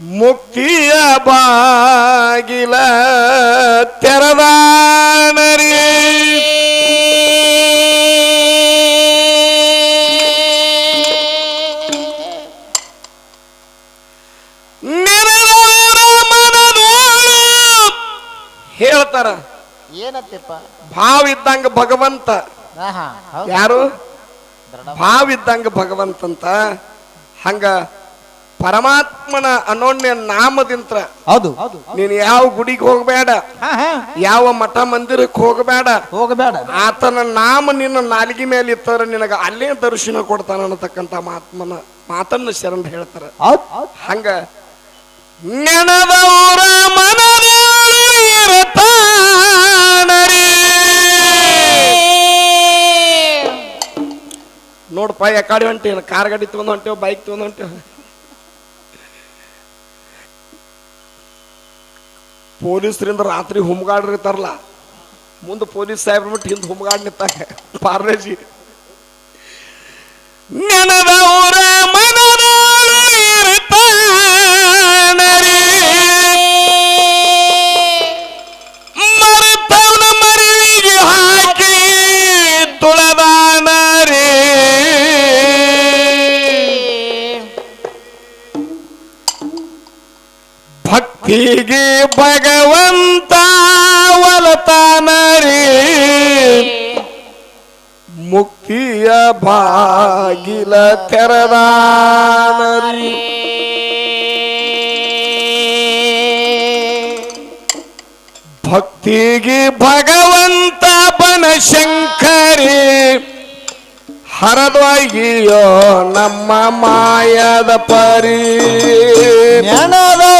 ಮುಕ್ತಿಯ ಬಾಗಿಲ ಮನದೋಳು. ಹೇಳ್ತಾರ ಏನತ್ತಪ್ಪ ಭಾವ ಇದ್ದಂಗ ಭಗವಂತ ಯಾರು? ಭಾವ. ಇದ್ದಂಗ ಭಗವಂತಂತ. ಹಂಗ ಪರಮಾತ್ಮನ ಅನೋನ್ಯ ನಾಮದಿಂತ್ರ ಹೌದು. ನೀನು ಯಾವ ಗುಡಿಗೆ ಹೋಗಬೇಡ. ಯಾವ ಮಠ ಮಂದಿರಕ್ಕೆ ಹೋಗಬೇಡ. ಹೋಗಬೇಡ. ಆತನ ನಾಮ ನಿನ್ನ ನಾಲಿಗೆ ಮೇಲೆ ಇತ್ತಂದ್ರೆ ನಿನಗ ಅಲ್ಲೇ ದರ್ಶನ ಕೊಡ್ತಾನ ಅನ್ನತಕ್ಕಂತ ಮಾತ್ಮನ ಮಾತನ್ನ ಶರಣ ಹೇಳ್ತಾರೆ. ಹೌದ್. ಹಂಗ ನೆನದವರ ನೋಡಪ್ಪ ಎಕಾಡಿ ಹೊಂಟೇನು ಕಾರ್ ಗಾಡಿ ತಗೊಂಡ್ ಹೊಂಟೇವ್ ಬೈಕ್ ತಗೊಂಡ್ ಹೊಂಟೇವ್. ಪೊಲೀಸರಿಂದ ರಾತ್ರಿ ಹುಮ್ಗಾಡ್ರ್ ಇರ್ತಾರಲ್ಲ, ಮುಂದೆ ಪೊಲೀಸ್ ಸಾಹೇಬ್ರ ಬಿಟ್ಟು ಹಿಂದೆ ಹುಮ್ಗಾಡ್ ನಿಂತಾಗ ಪಾರ್ಲೇಜಿ ನೆನದವರ ಮನದೋಳು ಇರ್ತಾನರಿ ಮರೆತವನ ಮರಿವಿಗೆ ಹಾಕಿ ತುಳದಾನರಿ. ಭಕ್ತಿಗೆ ಭಗವಂತ ಬಾಗಿಲ ತೆರದಾನರಿ. ಭಕ್ತಿಗೆ ಭಗವಂತ ಬನಶಂಕರಿ ಹರದ್ವಾಗಿಯೋ ನಮ್ಮ ಮಾಯದ ಪರಿ. ಜ್ಞಾನದವರ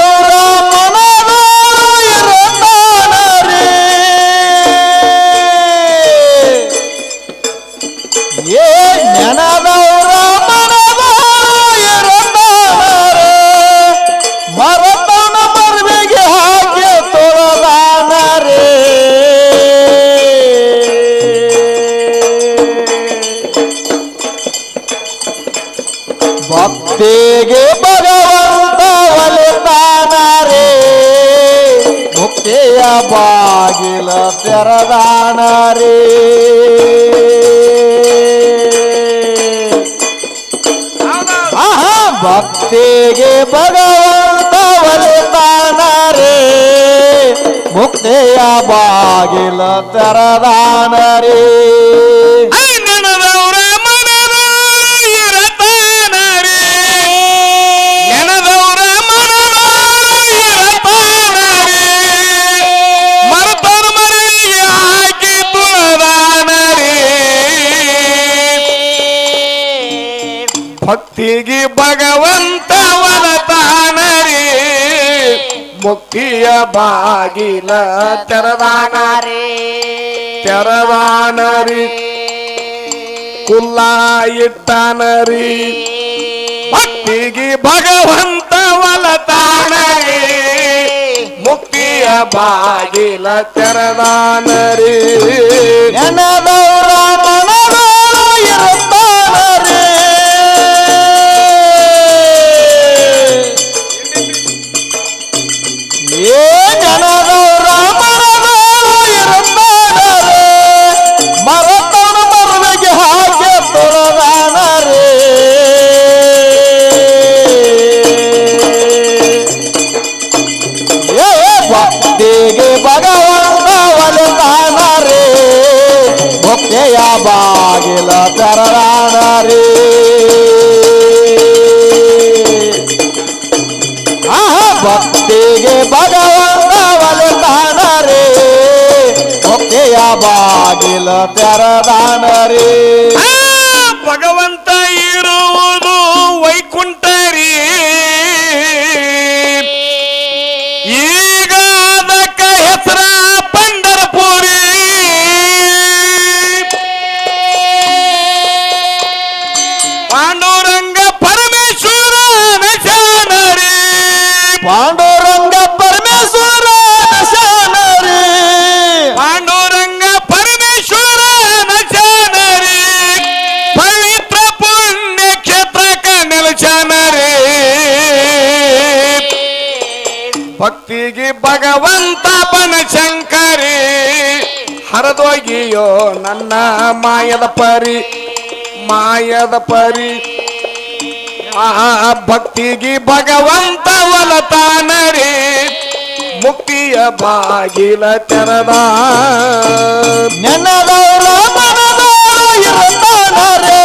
ತೆರದಾನರೇ ಆಹಾ ಭಕ್ತಿಗೆ ಭಗವಂತ ಒಲಿತಾನರೇ ಮುಕ್ತಿಯ ಬಾಗಿಲ ತೆರದಾನರೇ ಭಕ್ತಿಗೆ ಭಗವಂತ ವಲತಾನರಿ ಮುಕ್ತಿಯ ಬಾಗಿಲ ತೆರದಾನರಿ ತೆರದಾನರಿ ಕುಲ್ಲ ಇಟ್ಟನರಿ. ಭಕ್ತಿಗೆ ಭಗವಂತ ವಲತಾನರಿ ಮುಕ್ತಿಯ ಬಾಗಿಲ ತೆರದಾನರಿ ಜನದವರ ಮನದೋಳು ಏ ಬಾಗಿಲ ಹರಿದೋಗಿಯೋ ನನ್ನ ಮಾಯದ ಪರಿ ಮಾಯದ ಪರಿ. ಆ ಭಕ್ತಿಗೆ ಭಗವಂತ ಒಲತಾನರಿ ಮುಕ್ತಿಯ ಬಾಗಿಲ ತೆರದ. ನೆನದವರ ಮನದವರು ಇರುತ್ತಾನರೇ.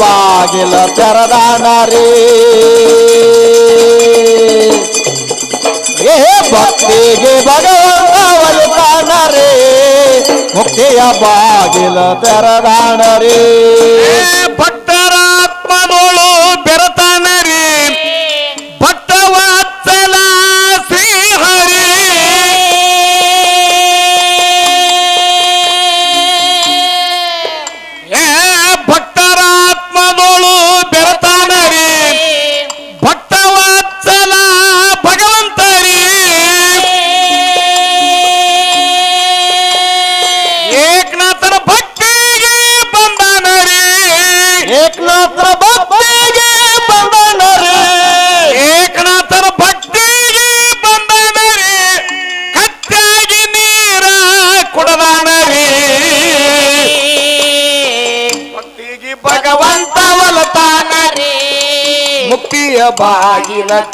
ಮುಕ್ತಿಯ ತೆರದಾನ ತೆರದಾನರೇ. ಏ ಭಕ್ತಿಗೆ ಭಗವಂತ ಒಲಿತಾನ ರೇ ಮುಕ್ತಿಯ ಬಾಗಿಲ ತೆರದಾನರೇ. ಭಕ್ತರ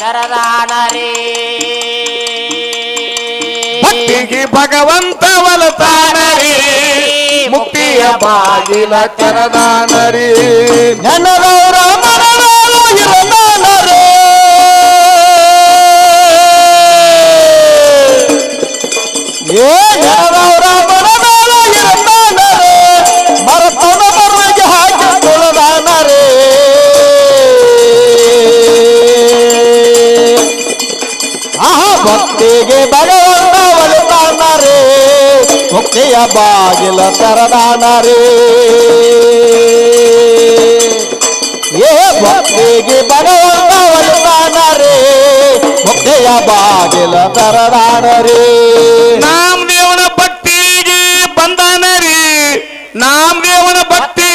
ಕರದಾನರೇ ಭಕ್ತಿಗೆ ಭಗವಂತ ಒಲತಾನರಿ ಮುಕ್ತಿಯ ಬಾಗಿಲ ತೆರದಾನರಿ ನೆನದವರ ಬಾಗಿಲ ತೆರದಾನರೇ. ಏ ಭಕ್ತಿಗೆ ಭಗವಂತ ಒಲಿತಾನರೇ ಭಕ್ತಿಯ ಬಾಗಿಲ ತೆರದಾನರೇ. ನಾಮದೇವನ ಭಕ್ತಿಗೆ ಬಂದನರಿ. ನಾಮದೇವನ ಭಕ್ತಿಗೆ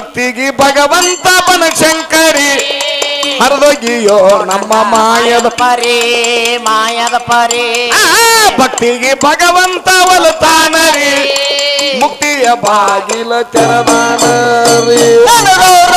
ಭಕ್ತಿಗೆ ಭಗವಂತ ಬನಶಂಕರಿ ಹರಿದೋಗಿಯೋ ನಮ್ಮ ಮಾಯದ ಪರಿ ಮಾಯದ ಪರಿ. ಭಕ್ತಿಗೆ ಭಗವಂತ ಒಲತಾನರಿ. ಮುಕ್ತಿಯ ಬಾಗಿಲ ತೆರದಾನರಿ. ನೆನದವರ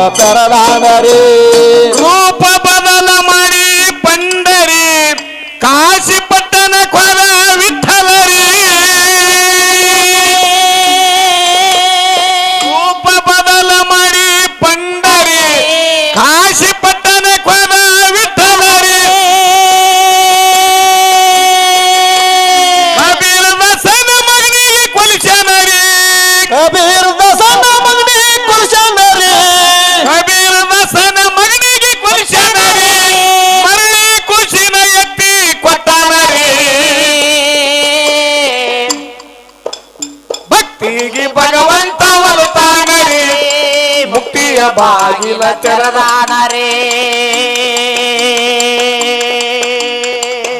ಬಾಗಿಲ ಬಾಗಿಲ ತೆರದಾನರೇ.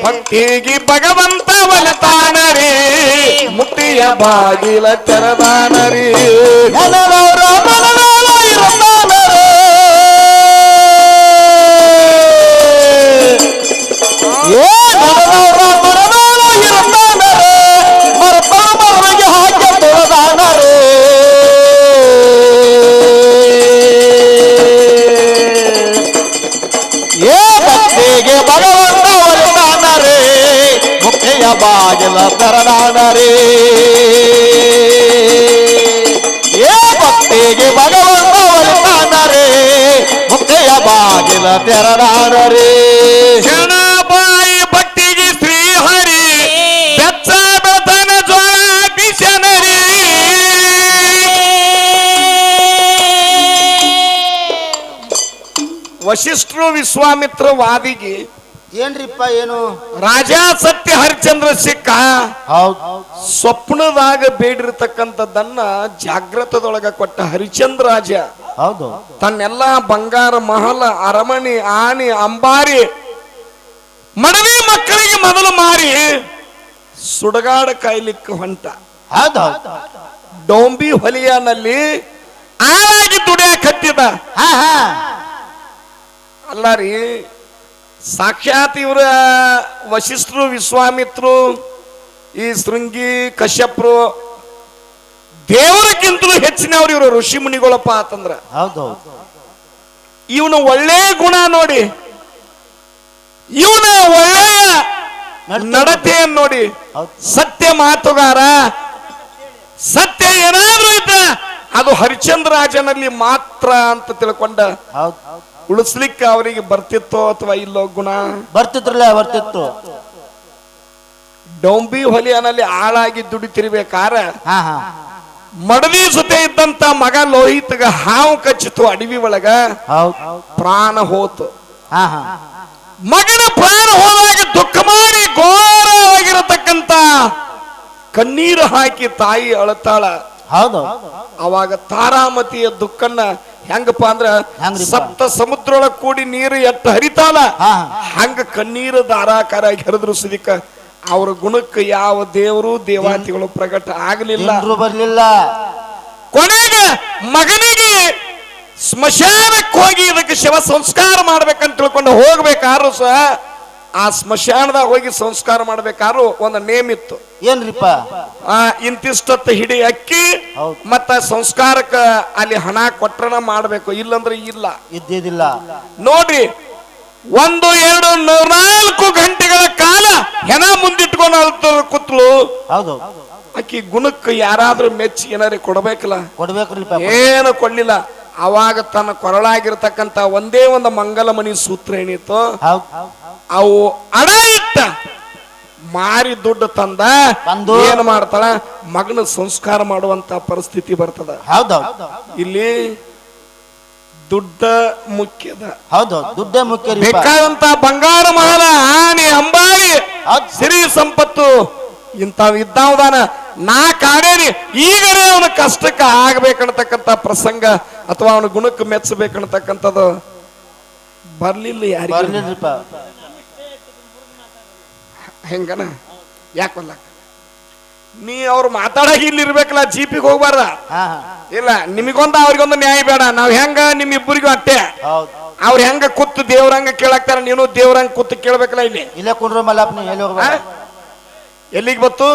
ಭಕ್ತಿಗೆ ಭಗವಂತ ಒಲತಾನರಿ. ಮುಕ್ತಿಯ ಬಾಗಿಲ ತೆರದಾನರಿ. ಮುಕ್ತಿಯ ಬಾಗಿಲ ತೆರದಾನರೇ ಏ ಭಕ್ತಿಗೆ ಭಗವಂತ ಒಲಿತಾನರೇ ಮುಕ್ತಿಯ ಬಾಗಿಲ ತೆರನಾದರೆ ಶರಣಬಾಯಿ ಭಕ್ತಿಗೆ ಶ್ರೀಹರಿ ಬೆಚ್ಚ ಬೆತನ ಜ್ವರ ಬಿಸನರಿ ವಶಿಷ್ಠರು ವಿಶ್ವಾಮಿತ್ರ ವಾದಿಗೆ ಏನ್ರಿಪ್ಪ ಏನು? ರಾಜ ಸತ್ಯ ಹರಿಚಂದ್ರ ಸಿಕ್ಕ ಸ್ವಪ್ನದಾಗ ಬೇಡಿರ್ತಕ್ಕಂಥದ್ದನ್ನ ಜಾಗ್ರತದೊಳಗ ಕೊಟ್ಟ ಹರಿಚಂದ್ರ ರಾಜ. ಹೌದು. ತನ್ನೆಲ್ಲ ಬಂಗಾರ ಮಹಲ ಅರಮನೆ ಆನೆ ಅಂಬಾರಿ ಮಡವಿ ಮಕ್ಕಳಿಗೆ ಮೊದಲು ಮಾರಿ ಸುಡಗಾಡ ಕಾಯ್ಲಿಕ್ಕೆ ಹೊಂಟ. ಡೋಂಬಿ ಹೊಲಿಯಾನಲ್ಲಿ ಆಳಾಗಿ ದುಡಿಯಾಕ ಹತ್ತಿದ. ಹಾ ಹಾ. ಅಲ್ಲ ರೀ ಸಾಕ್ಷಾತ್ ಇವರ ವಶಿಷ್ಠರು ವಿಶ್ವಾಮಿತ್ರು ಈ ಶೃಂಗಿ ಕಶ್ಯಪ್ರು ದೇವರಕ್ಕಿಂತಲೂ ಹೆಚ್ಚಿನವ್ರು ಇವರು ಋಷಿ ಮುನಿಗಳಪ್ಪ ಅಂತಂದ್ರ. ಇವನು ಇವನ ಒಳ್ಳೆ ಗುಣ ನೋಡಿ ಇವನ ಒಳ್ಳೆಯ ನಡತೆಯನ್ನು ನೋಡಿ ಸತ್ಯ ಮಾತುಗಾರ ಸತ್ಯ ಅದು ಹರಿಚಂದ್ರರಾಜನಲ್ಲಿ ಮಾತ್ರ ಅಂತ ತಿಳ್ಕೊಂಡ ಉಳಿಸ್ಲಿಕ್ಕೆ ಅವರಿಗೆ ಬರ್ತಿತ್ತೋ ಅಥವಾ ಇಲ್ಲೋ ಗುಣ? ಬರ್ತಿತ್ರಲ್ಲ ಬರ್ತಿತ್ತು. ಡೊಂಬಿ ಹೊಲಿಯನಲ್ಲಿ ಆಳಾಗಿ ದುಡಿತಿರ್ಬೇಕಾರ ಮಡದಿ ಜೊತೆ ಇದ್ದಂತ ಮಗ ಲೋಹಿತ್ಗ ಹಾವು ಕಚ್ಚಿತು ಅಡವಿ ಒಳಗ. ಪ್ರಾಣ ಹೋತು. ಹಾ ಹಾ. ಮಗನ ಪ್ರಾಣ ಹೋದಾಗ ದುಃಖ ಮಾಡಿ ಘೋರವಾಗಿರತಕ್ಕಂತ ಕಣ್ಣೀರು ಹಾಕಿ ತಾಯಿ ಅಳತಾಳ ಹೌದು ಅವಾಗ ತಾರಾಮತಿಯ ದುಃಖನ್ನ ಹೆಂಗಪ್ಪ ಅಂದ್ರ? ಸಪ್ತ ಸಮುದ್ರೊಳಗ್ ಕೂಡಿ ನೀರು ಎಟ್ಟ ಹರಿತಾಳ ಹಾ. ಹಂಗ ಕಣ್ಣೀರು ಧಾರಾಕಾರ ಹೆರದ್ರು ಸುದಿಕ ಅವ್ರ ಗುಣಕ್ಕೆ ಯಾವ ದೇವರು ದೇವಾತಿಗಳು ಪ್ರಕಟ ಆಗಲಿಲ್ಲ ಬರ್ಲಿಲ್ಲ ಕೊನೆಗೆ ಮಗನಿಗೆ ಸ್ಮಶಾನಕ್ಕೆ ಹೋಗಿ ಇದಕ್ಕೆ ಶವ ಸಂಸ್ಕಾರ ಮಾಡ್ಬೇಕಂತ ತಿಳ್ಕೊಂಡು ಹೋಗ್ಬೇಕಾದ್ರು ಸಹ ಆ ಸ್ಮಶಾನದಾಗ ಹೋಗಿ ಸಂಸ್ಕಾರ ಮಾಡ್ಬೇಕಾದ್ರು ಒಂದು ನೇಮ್ ಇತ್ತು. ಏನ್ರಿಪ್ಪ? ಆ ಇಂತಿಷ್ಟತ್ತು ಹಿಡಿ ಅಕ್ಕಿ ಮತ್ತೆ ಸಂಸ್ಕಾರಕ್ಕ ಅಲ್ಲಿ ಹಣ ಕೊಟ್ರನ ಮಾಡ್ಬೇಕು. ಇಲ್ಲಂದ್ರೆ ಇಲ್ಲ. ಇದ್ದಿದ್ದಿಲ್ಲ. ನೋಡ್ರಿ ಒಂದು ಎರಡು ನಾಲ್ಕು ಗಂಟೆಗಳ ಕಾಲ ಹೆಣ ಮುಂದಿಟ್ಕೊಂಡು ಅಳ್ತ ಕೂತ್ಲು. ಹೌದು. ಅಕ್ಕಿ ಗುಣಕ್ಕೆ ಯಾರಾದ್ರೂ ಮೆಚ್ಚಿ ಏನಾರ ಕೊಡ್ಬೇಕಲ್ಲ? ಕೊಡ್ಬೇಕ್ರಿಪ್ಪ. ಏನು ಕೊಡ್ಲಿಲ್ಲ. ಅವಾಗ ತನ್ನ ಕೊರಳಾಗಿರ್ತಕ್ಕಂತ ಒಂದೇ ಒಂದು ಮಂಗಲಮಣಿ ಸೂತ್ರ ಏನಿತ್ತು? ಅವು ಅಡ ಇಟ್ಟ. ಮಾರಿ ದುಡ್ಡು ತಂದ? ಏನ್ ಮಾಡ್ತಾಳ? ಮಗನ ಸಂಸ್ಕಾರ ಮಾಡುವಂತ ಪರಿಸ್ಥಿತಿ ಬರ್ತದ. ಹೌದು. ಇಲ್ಲಿ ದುಡ್ಡ ಮುಖ್ಯದ. ಹೌದು. ದುಡ್ಡ ಮುಖ್ಯ ಬೇಕಾದಂತ ಬಂಗಾರ ಮಹಲ ಆನೆ ಅಂಬಾರಿ. ಸಿರಿ ಸಂಪತ್ತು ಇಂಥವ್ ಇದ್ದಾವದಾನ. ನಾ ಕಾಡೇನಿ. ಈಗಲೇ ಅವನ ಕಷ್ಟಕ್ಕೆ ಆಗ್ಬೇಕನ್ನತಕ್ಕಂತ ಪ್ರಸಂಗ ಅಥವಾ ಅವನ ಗುಣಕ್ಕೆ ಮೆಚ್ಚಬೇಕನ್ನತಕ್ಕಂಥದ್ದು ಬರ್ಲಿಲ್ಲ ಯಾರಿಗೆ. ಬರ್ಲಿಲ್ರಿಪ್ಪ ಹೆಂಗನ? ಯಾಕಲ್ಲ ನೀ ಅವ್ರು ಮಾತಾಡಾಗ ಇಲ್ಲಿ ಇರ್ಬೇಕಲ್ಲ ಜೀಪಿಗೆ ಹೋಗ್ಬಾರ್ದ? ಇಲ್ಲ ನಿಮಗೊಂದು ಅವ್ರಿಗೊಂದು ನ್ಯಾಯ ಬೇಡ. ನಾವ್ ಹೆಂಗ ನಿಮ್ ಇಬ್ಬರಿಗೂ ಅಟ್ಟೆ ಅವ್ರ ಹೆಂಗ ಕೂತ್ ದೇವ್ರಂಗ ಕೇಳಾಕ್ತಾರ? ನೀನು ದೇವ್ರಂಗ ಕೂತ್ ಕೇಳ್ಬೇಕಲ್ಲ ಇಲ್ಲಿ. ಇಲ್ಲೇ ಕುಂಡ್ರು ಮಲ್ಲಪ್ಪ ನೀ ಎಲ್ಲಿ ಆ? ಹೋಗ್ಬೇಡ ಎಲ್ಲಿಗೆ ಬತ್ತು?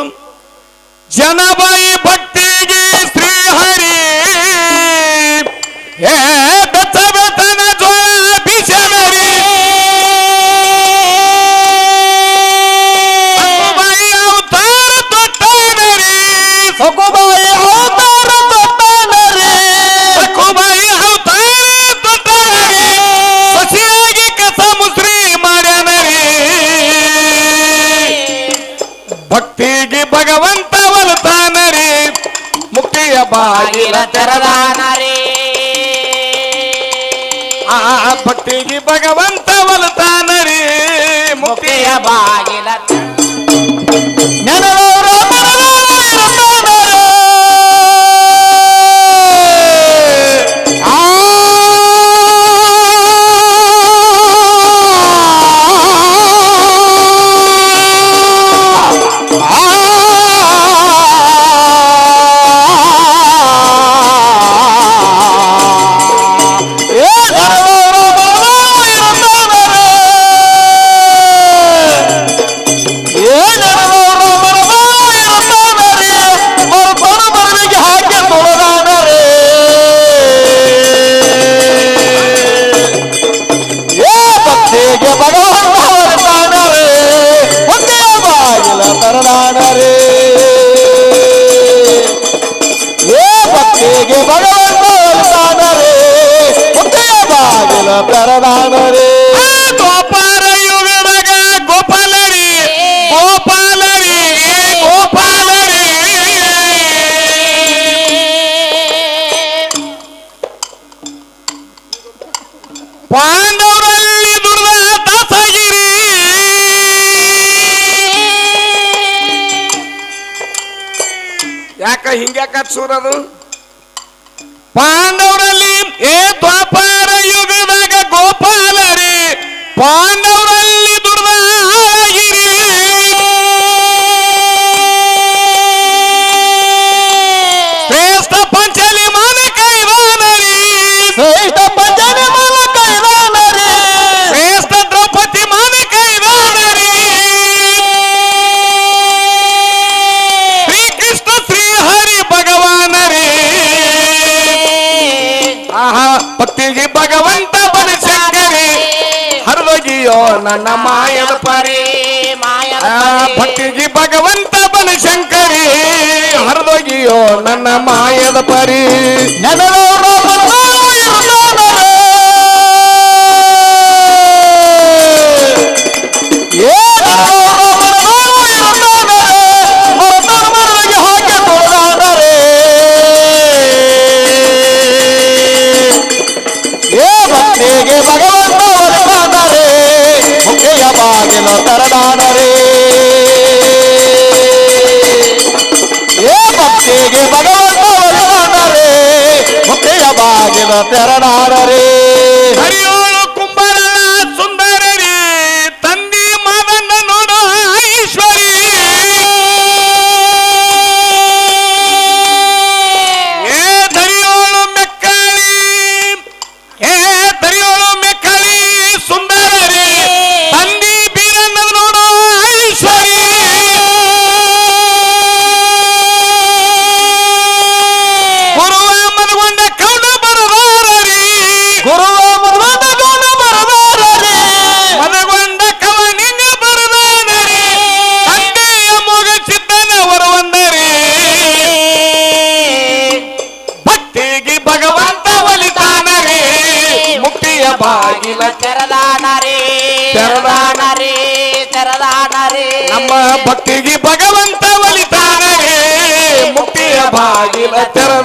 ಜನಬಾಯಿ ಭಕ್ತಿಗೆ ಶ್ರೀಹರಿ ತೆರದಾನರೇ. ಆ ಪಟ್ಟಿಗೆ ಭಗವಂತ ಒಲತಾನರಿ ಮುಕ್ತಿಯ ಮುಕ್ತಿಯ ಯಾಕಾತ್ ಸೂರದು ಪಾಂಡವರಲ್ಲಿ ಏ ದ್ವಾಪಾರ ಯುಗದಾಗ ಗೋಪಾಲರಿ ಪಾಂಡ ಮಾಯದ ಪರಿ ಭಕ್ತಿಗೆ ಭಗವಂತ ಬನಶಂಕರಿ ಹರಿದೊಗಿಯೋ ನನ್ನ ಮಾಯದ ಪರಿ. عاجل ترى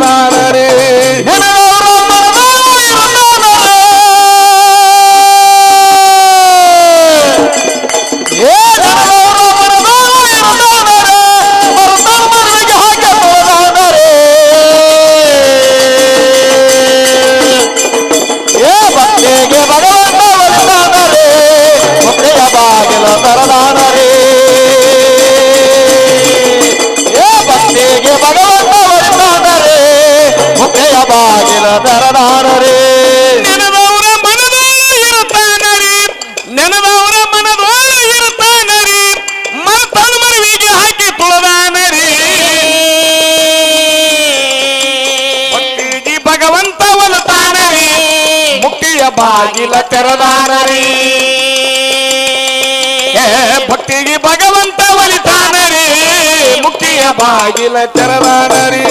பாகில திறனானே